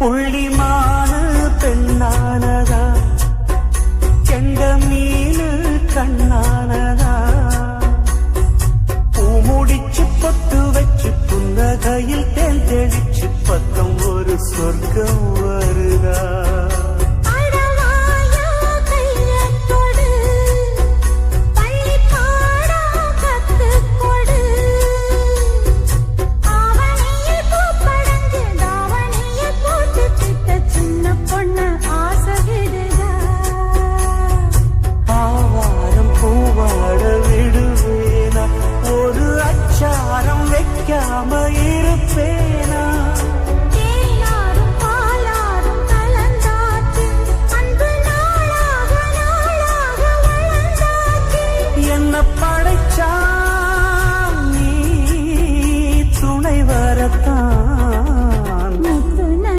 புள்ளிமான பெண்ணானதா? செண்ட மீனு கண்ணானதா? பூ முடிச்சு வச்சு புன்னகையில் தேன் தெளிச்சு பக்கம் ஒரு சொர்க்கம் வருதா? yamaye